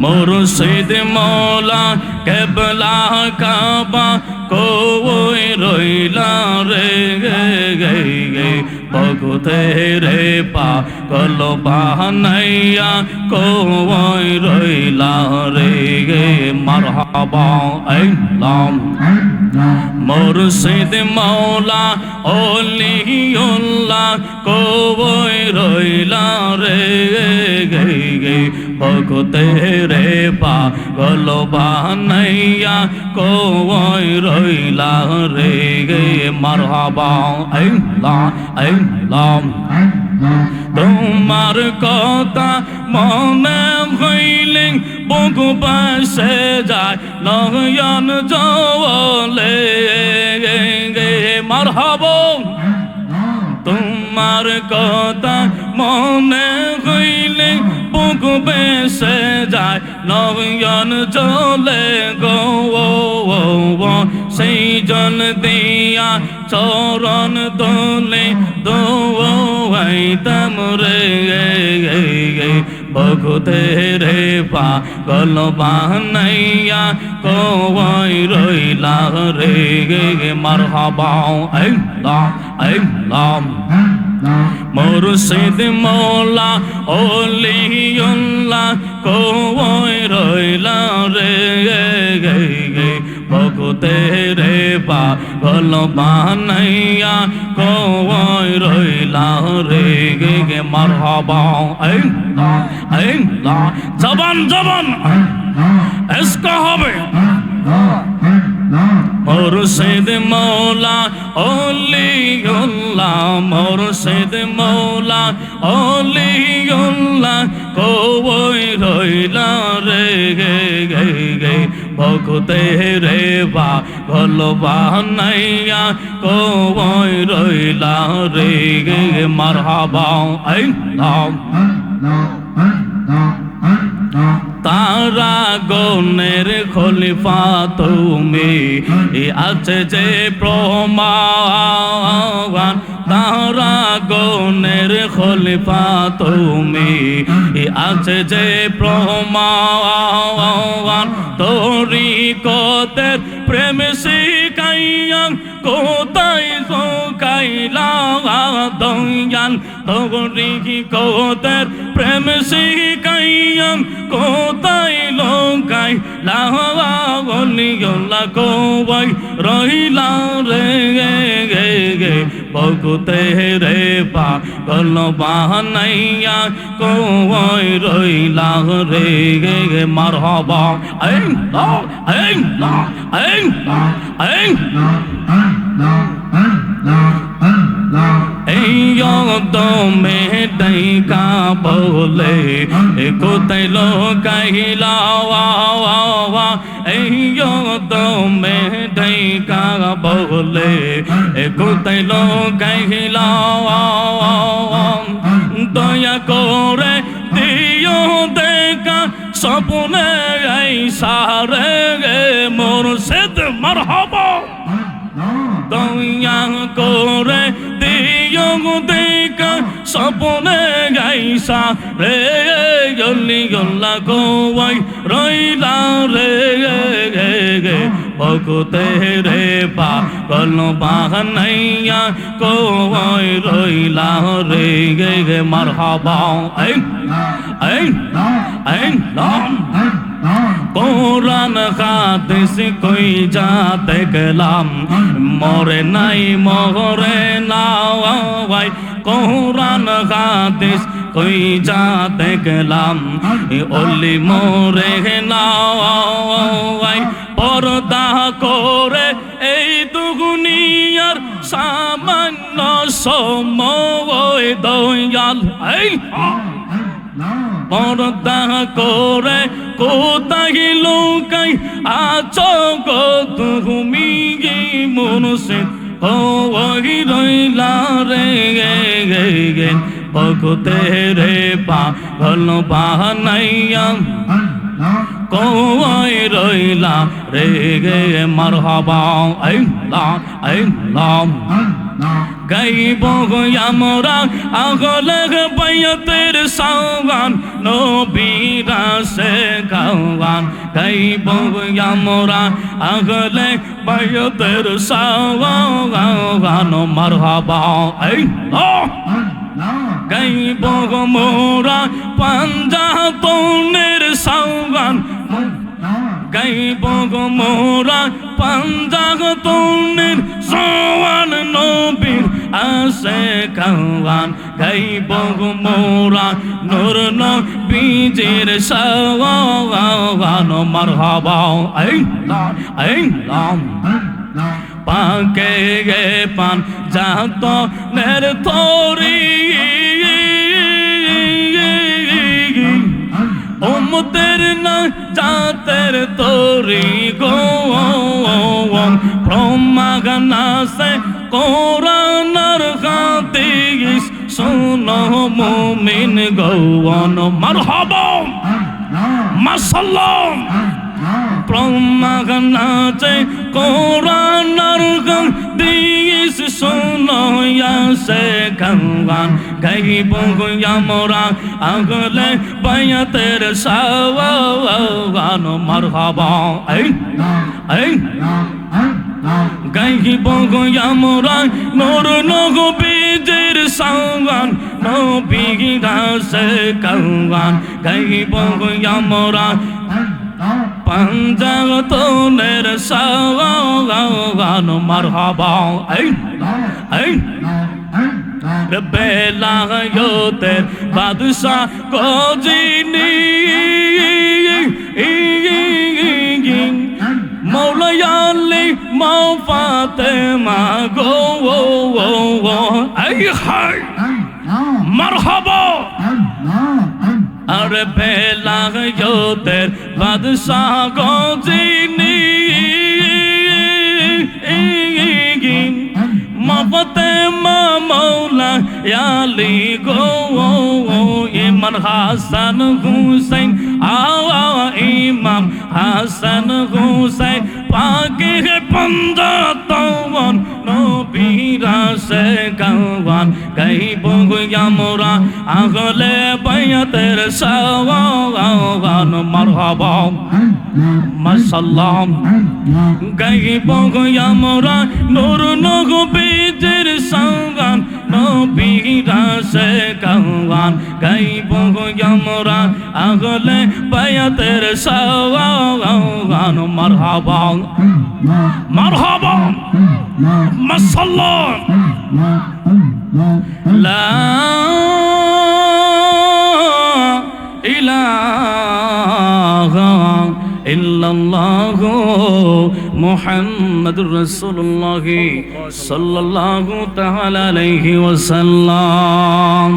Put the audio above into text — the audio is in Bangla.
মুর্শিদ মৌলা কেবলা কাবা কই রইলা রে গে গে গে ভগতে রে পা কল বাহানাইয়া কই রইলা রে গে মারহাবা আইলাম মুর্শিদ মৌলা অলিউল্লাহ কই রইলা রে গে গে ভগতে রে পা গল বানাইয়া কই রইলা রে গে মারহাবা আইলা আইলাম তোমার কথা মনে হইলে বুক পাশে যায় নয়ন জলে। গে মারহাবা তোমার কথা মনে হইলে বুক বেসে যায় নয়ন চলে গো। সেই জল দিয়া চরণ দোলে রে ভগতে রে পা গল বানাইয়া কই রইলা রে গে মারহাবা। আইলাম আইলাম মুর্শিদ মৌলা অলিউল্লাহ কই রইলা রে গে গে ভগতে রে পা গল বানাইয়া কই রইলা রে গে গে মারহাবা। আইলা জবান জবান। এসকা হবে। মুর্শিদ মৌলা, অলিউল্লাহ, মুর্শিদ মৌলা, অলিউল্লাহ কই রইলা রে, গে গে গে। ভগতে রে বা গল বানাইয়া কই রইলা রে, গে মারহাবা আইলাম তারা গনের খলিফা তুমি। আছে যে প্রমাণ, তারা গনের খলিফা তুমি। আছে যে প্রমাণ তোরি কতের প্রেম শিকাইয়া কোথায় কাইলা দয়াল তোরি কতের প্রেম শিকাইয়া কোথায় লোকাই লাহা বলি গলা কোবাই রহিলা রে গে গে রে গে গে মারহাবা আই লা আই লা আই লা আই এই দমে ডাইকা বলে কোথায় লোকাইলা এই দমে ডাইকা বলে কোথায় লোকাইলা দয়া করে দিও দেখা স্বপ্নে এই সারে গে মোর সেদ মারহাবা দয়া করে দিও দেখা স্বপ্নে গাইসা রে গলি গল্লা গোয়াই রইলা রে গে গে ভগতে রে পা গল বাহানাইয়া কোয়াই রইলা রে গে গে মারহাবা আই আই আই লাম কোরআন হাদিস কই যা দেখলাম মরে নাই মরে নাওয়াই কোরআন হাদিস কই যা দেখলাম ওলি মরে নাওয়াই পর্দা করে এই দুগুনিয়ার সামান্য সময় দয়াল। এই! পর্দা করে কোথায় লোকাই গো তুমি গে মনুষ্য ওই রইলা রে গে গে ভগতে রে পা গল বাহানাইয়া। কই রইলা রে গে মারহাবা আই লা আই লাম গাইব আমরা আগলে বয়তের সাওগান নবীরা সে গাওয়ান গাইব আমরা আগলে বয়তের সাওগান মারহাবা এই ও গাইব মোরা পাঞ্জা তনের সাওগান গাইব মোরা পাঞ্জা তনের সওয়ান নবীর আসে খাওয়ান গাইব মোরা নূর নবীজির সাওয়ান। মারহাবা এই লাম পাকে গে পান যাত নের থরি। ওমতের না, জাতের তোরি গো প্রমাগনা সে কোরআনার খাতিস শোনো মুমিন গৌন মারহাবা। মাসাল্লাম প্রমাগনাচে কোরআনার গান দিস শোনো সে গান গাইব আমরা আগলে বায়াতের সাওয়ান মারহাবা এই এই গাইব আমরা নোর নগ বীজের সাওয়ান নবীরা সে কাওয়ান গাইব আমরা পঞ্জাগতনের সাওয়ান মারহাবা এই এই বেলায়তের বাদশাহ গজিনী মৌলায়ালি মৌফাতে মাগো এই হাই মারহাবা আর বেলায়তের বাদশাহ গজিনী মা মৌলা ইয়ালি গো ইমান হাসান হুসাইন আওয়া ইমাম হাসান হুসাইন, পাকে পঞ্জাতন নবীরা সে গাওয়ান গাইব আমরা আগলে বায়াতের সাওয়ান মারহাবা। মাশাল্লাহ গাইব আমরা নূর নগ বীজের সঙ্গান নবীরা সে গাওয়ান গাইব আমরা আগলে বায়াতের সাওয়ান মারহাবা। মারহাবা। মাশাল্লাহ লা ইল্লাল্লাহ মুহাম্মাদুর রাসূলুল্লাহ সাল্লাল্লাহু তাআলা আলাইহি ওয়াসাল্লাম।